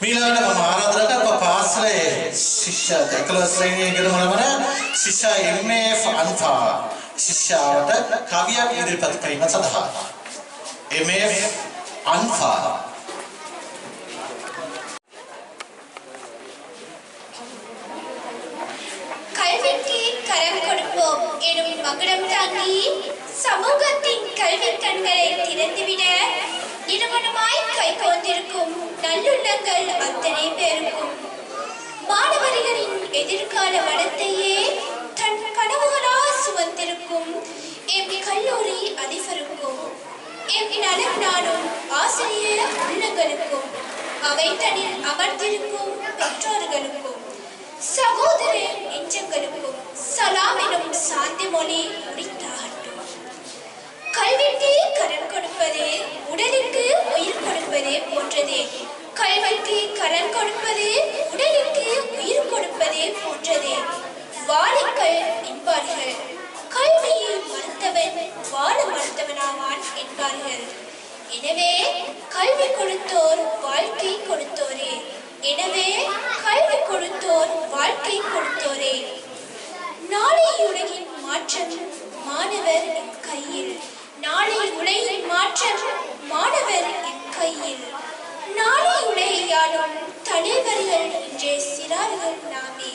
මීළඟට මම ආරාධනා කරනවා පාසලේ ශිෂ්‍ය 11 ශ්‍රේණියේ ඉගෙන මොනවන ශිෂ්‍ය MF අන්ෆා ශිෂ්‍යාවට කවියක් ඉදිරිපත් කිරීම සඳහා MF අන්ෆා கல்விக்கு கரம் கொடுப்போம் எனும் மகுடம் தாங்கி சமூகத்தின் கல்வி கண்களை திறந்துவிட நிறுவனமாய் கைகோர்ந்திருக்கும் நல்லுள்ளங்கள் அத்தனை பேருக்கும். மாணவர்களின் எதிர்கால வளத்தையே தன் கனவுகளா சுமந்திருக்கும். எம் கல்லூரி அதிபருக்கும் எம் நலம் நாடும் ஆசிரியர் உள்ளங்களுக்கும் அவை தனில் அமர்ந்திருக்கும் பெற்றோர்களுக்கும் சகோதர நெஞ்சங்களுக்கும் சலாம் எனும் சாந்தி மொழி முடித்து கல்விக்கு கடன் கொடுப்பது உடலுக்கு உயிர் கொடுப்பதே போன்றதே. கல்விக்கு கடன் கொடுப்பதே உடலுக்கு உயிர் கொடுப்பதே போன்றதே. வாழைக்கள் என்பார்கள். கல்வியை மறுத்தவன் வாழ மறுத்தவனாவான் என்பார்கள். எனவே கல்வி கொடுத்தோர் வாழ்க்கை கொடுத்தோரே. எனவே கல்வி கொடுத்தோர் வாழ்க்கை கொடுத்தோரே. நாளை உலகின் மாற்றம் மாணவர் கையில். நாளை உலகின் மாற்றம் மாணவர் என் கையில் நாளை உலகையாளும் தலைவர்கள் இன்றைய சிறார்கள் நாமே.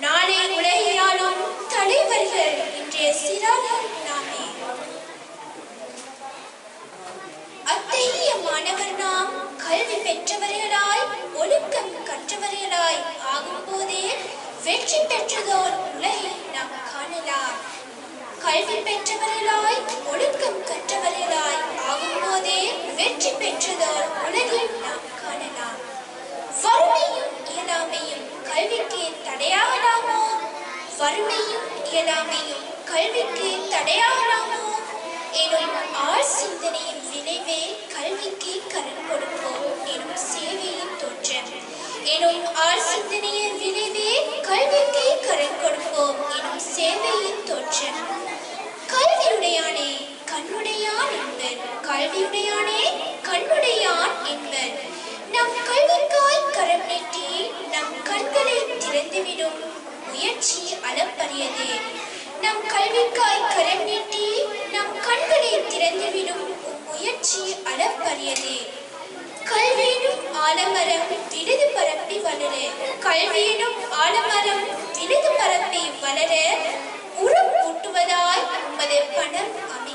நாளை உலகையாலும் தலைவர்கள் இன்றைய சிறார்கள் நாமே. அத்தகைய மாணவர் நாம் கல்வி பெற்றவர்களாய் ஒழுக்கம் கற்றவர்களாய் ஆகும்போதே வெற்றி பெற்றதோர் உலகை நாம் காணலாம். கல்வி பெற்றவர்களாய் ஒழுக்கம் கற்றவர்களாய் ஆகும்போதே வெற்றி பெற்றதோர் தடையாகலாமோ? எனும் ஆள் சிந்தனையின் விளைவே கல்விக்கு கரண் கொடுப்போம் எனும் சேவையின் தோற்றம். எனும் ஆள் சிந்தனையின் விளைவே கல்விக்கு கரண் கொடுப்போம் எனும் சேவையின் தோற்றம். கல்வியுடையானே கண்ணுடையான் என்பர். கல்வியுடையானே கண்ணுடையான் என்பர். நம் கல்விக்காய் கரம் நீட்டி நம் கண்களை திறந்துவிடும் முயற்சி அளப்பரியது. நம் கல்விக்காய் கரம் நீட்டி நம் கண்களை திறந்துவிடும் முயற்சி அளப்பரியது. கல்வியினும் ஆலமரம் விருது பரப்பி வளர கல்வியினும் ஆலமரம் விருது பரப்பி வளர உரம் ஊட்டுவதாய் உமது பணம் அமை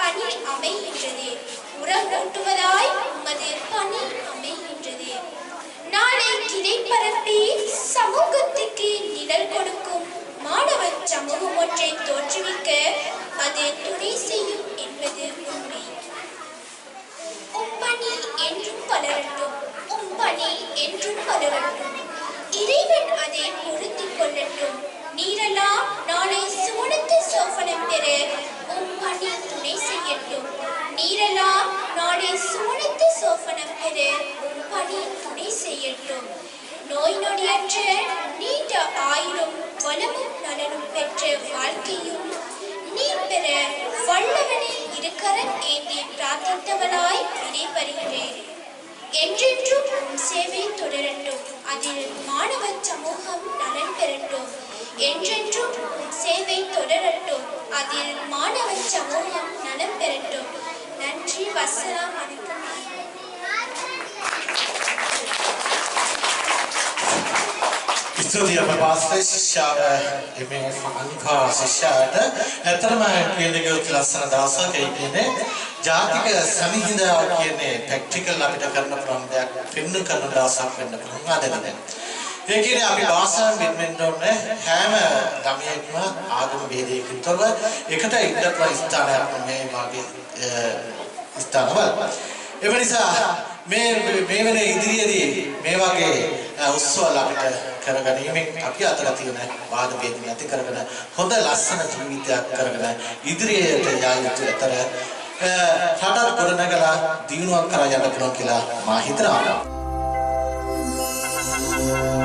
பணி அமைகின்றது. உரம் ஊட்டுவதாய் உமது பணி அமைகின்றது. நாளை கிளை பரப்பி வளரட்டும் பலரட்டும். உம் பணி என்றும் பலரட்டும். இறைவன் அதை பொருத்திக் கொள்ளட்டும். நீரெல்லாம் நாளை சுவனத்து சோபனம் பெற உம் பணி துணை செய்யட்டும். நீரெல்லாம் நாளை சுவனத்து சோபனம் பெற உம் பணி துணை செய்யட்டும். நோய் நொடியற்ற நீண்ட ஆயுளும் வளமும் நலனும் பெற்ற வாழ்க்கையும் நீ பெற வல்லவனை இருக்கரன் ஏந்தி பிரார்த்தித்தவனாய் விடைபெறுகிறேன். என்றென்றும் சேவை தொடரட்டும். அதில் மாணவ சமூகம் நலன் பெறட்டும். என்றென்றும் சேவை தொடரட்டும். அதில் மாணவ சமூகம் நலம் பெறட்டும். நன்றி வசலாம் வணக்கம் ස්තුතියි අප පාසලේ ශිෂ්‍යාව එමේ අන්කා ශිෂ්‍යාවට ඇත්තටම කියන එක ලස්සන දවසක් ඒ කියන්නේ ජාතික සමිහිඳා කියන්නේ ප්‍රැක්ටිකල් අපිට කරන්න පුළුවන් දෙයක් පෙන්වන්න කරන දවසක් වෙන්න පුළුවන් අද දින. ඒ කියන්නේ අපි භාෂාවෙන් වෙන්වෙන්න ඕනේ හැම ළමයෙක්ම ආගම ભેදයකින් තොරව එකට ඉන්න ස්ථානයක් මේ වගේ ස්ථානවල. ඒ නිසා මේ මේ වෙන ඉදිරියේදී මේ වගේ උත්සවල අපිට කරගැනීමෙන් අපි අතර තියෙන වාද වේද නැති කරගෙන හොඳ ලස්සන ජීවිතයක් කරගෙන ඉදිරියට යා යුතු අතර රටක් ගොඩනගලා දියුණුවක් කරා යන්න පුළුවන් කියලා මා හිතනවා. Thank you.